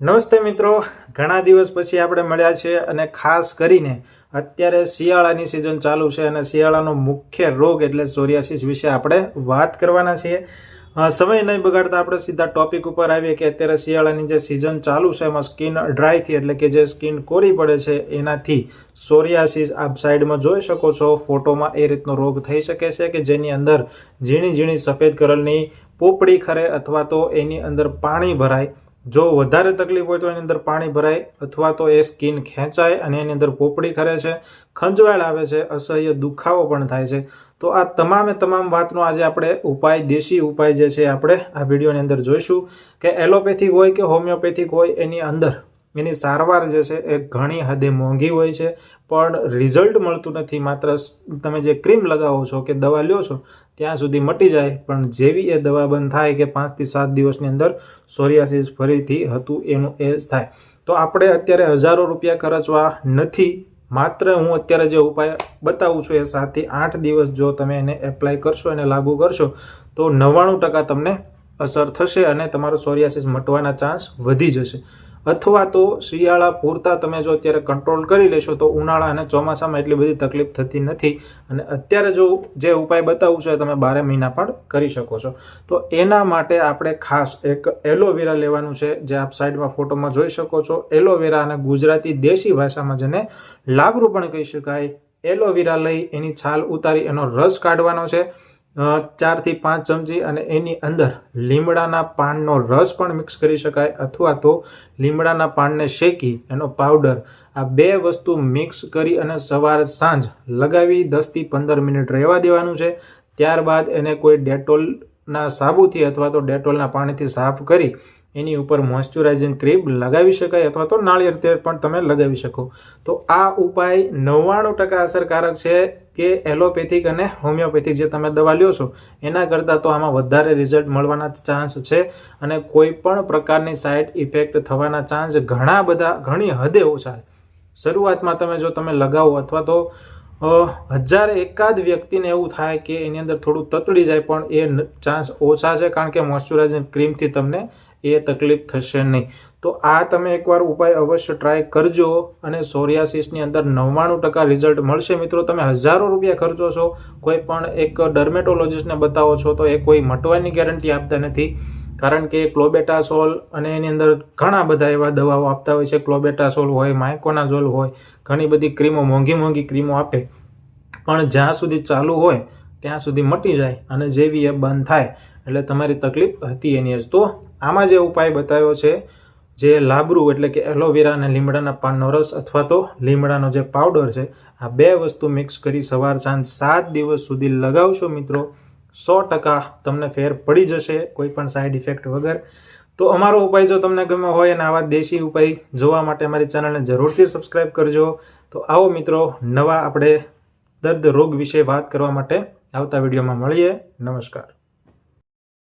નમસ્તે મિત્રો. ઘણા દિવસ પછી આપણે મળ્યા છે અને ખાસ કરીને અત્યારે શિયાળાની સિઝન ચાલુ છે અને શિયાળાનો મુખ્ય રોગ એટલે સોરિયાસિસ વિશે આપણે વાત કરવાના છીએ. સમય નહીં બગાડતા આપણે સીધા ટોપિક ઉપર આવીએ કે અત્યારે શિયાળાની જે સિઝન ચાલુ છે એમાં સ્કિન ડ્રાયથી એટલે કે જે સ્કિન કોરી પડે છે એનાથી સોરિયાસિસ આપ સાઈડમાં જોઈ શકો છો. ફોટોમાં એ રીતનો રોગ થઈ શકે છે કે જેની અંદર ઝીણી ઝીણી સફેદ કલરની પોપડી ખરે અથવા તો એની અંદર પાણી ભરાય જો વધારે તકલીફ હોય તો એની અંદર પાણી ભરાય અથવા તો એ સ્કિન ખેંચાય અને એની અંદર પોપડી ખરે છે, ખંજવાળ આવે છે, અસહ્ય દુખાવો પણ થાય છે. તો આ તમામે તમામ વાતનો આજે આપણે ઉપાય, દેશી ઉપાય જે છે આપણે આ વિડીયોની અંદર જોઈશું કે એલોપેથિક હોય કે હોમિયોપેથિક હોય એની અંદર એની સારવાર જે છે એ ઘણી હદે મોંઘી હોય છે, પણ રિઝલ્ટ મળતું નથી. માત્ર તમે જે ક્રીમ લગાવો છો કે દવા લ્યો છો, ત્યાં સુધી મટી જાય, પણ જેવી એ દવા બંધ થાય કે પાંચથી સાત દિવસની અંદર સોરિયાસિસ ફરીથી હતું એનું એ થાય. તો આપણે અત્યારે હજારો રૂપિયા ખર્ચવા નથી. માત્ર હું અત્યારે જે ઉપાય બતાવું છું એ સાતથી આઠ દિવસ જો તમે એને એપ્લાય કરશો, એને લાગુ કરશો, તો નવ્વાણું ટકા તમને અસર થશે અને તમારો સોરિયાસિસ મટવાના ચાન્સ વધી જશે. અથવા તો શિયાળા પૂરતા તમે જો અત્યારે કંટ્રોલ કરી લેશો તો ઉનાળા અને ચોમાસામાં એટલી બધી તકલીફ થતી નથી. અને અત્યારે જો જે ઉપાય બતાવું છું એ તમે બારે મહિના પણ કરી શકો છો. તો એના માટે આપણે ખાસ એક એલોવેરા લેવાનું છે, જે આપ સાઈડમાં ફોટોમાં જોઈ શકો છો. એલોવેરા અને ગુજરાતી દેશી ભાષામાં જેને લાબરું પણ કહી શકાય. એલોવેરા લઈ એની છાલ ઉતારી એનો રસ કાઢવાનો છે. ચારથી પાંચ ચમચી અને એની અંદર લીમડાના પાનનો રસ પણ મિક્સ કરી શકાય અથવા તો લીમડાના પાનને શેકી એનો પાવડર આ બે વસ્તુ મિક્સ કરી અને સવાર સાંજ લગાવી દસથી પંદર મિનિટ રહેવા દેવાનું છે. ત્યારબાદ એને કોઈ ડેટોલના સાબુથી અથવા તો ડેટોલના પાણીથી સાફ કરી એની ઉપર મોઇશ્ચરાઇઝિંગ ક્રીમ લગાવી શકાય અથવા તો નાળિયેર તેલ પણ તમે લગાવી શકો. તો આ ઉપાય નવ્વાણું ટકા અસરકારક છે કે એલોપેથિક અને હોમિયોપેથિક જે તમે દવા લ્યો છો, એના કરતાં તો આમાં વધારે રિઝલ્ટ મળવાના ચાન્સ છે અને કોઈ પણ પ્રકારની સાઇડ ઇફેક્ટ થવાના ચાન્સ ઘણા બધા, ઘણી હદે ઓછા શરૂઆતમાં તમે જો તમે લગાવો અથવા તો હજાર એકાદ વ્યક્તિને એવું થાય કે એની અંદર થોડું તતડી જાય, પણ એ ચાન્સ ઓછા છે, કારણ કે મોઇશ્ચરાઇઝિંગ ક્રીમથી તમને એ તકલીફ થશે નહીં. તો આ તમે એકવાર ઉપાય અવશ્ય ટ્રાય કરજો અને સોરિયાસિસની અંદર નવ્વાણું ટકા રિઝલ્ટ મળશે. મિત્રો, તમે હજારો રૂપિયા ખર્ચો છો, કોઈ પણ એક ડર્મેટોલોજીસ્ટને બતાવો છો, તો એ કોઈ મટવાની ગેરંટી આપતા નથી. કારણ કે ક્લોબેટાસોલ અને એની અંદર ઘણા બધા એવા દવાઓ આપતા હોય છે. ક્લોબેટાસોલ હોય, માઇકોનાઝોલ હોય, ઘણી બધી ક્રીમો, મોંઘી મોંઘી ક્રીમો આપે. પણ જ્યાં સુધી ચાલુ હોય, ત્યાં સુધી મટી જાય અને જેવી એ બંધ થાય. એટલે તમારી તકલીફ હતી એની જ. તો આમાં જે ઉપાય બતાવ્યો છે, જે લાબરું એટલે કે એલોવેરા અને લીમડાના પાનનો રસ અથવા તો લીમડાનો જે પાવડર છે, આ બે વસ્તુ મિક્સ કરી સવાર સાંજ સાત દિવસ સુધી લગાવશો મિત્રો. સો ટકા તમને ફેર પડી જશે કોઈ પણ સાઈડ ઇફેક્ટ વગર. તો અમારો ઉપાય જો તમને ગમ્યો હોય અને આવા દેશી ઉપાય જોવા માટે અમારી ચેનલને જરૂરથી સબસ્ક્રાઈબ કરજો. તો આવો મિત્રો, નવા આપણે દર્દ રોગ વિશે વાત કરવા માટે આવતા વિડીયોમાં મળીએ. નમસ્કાર.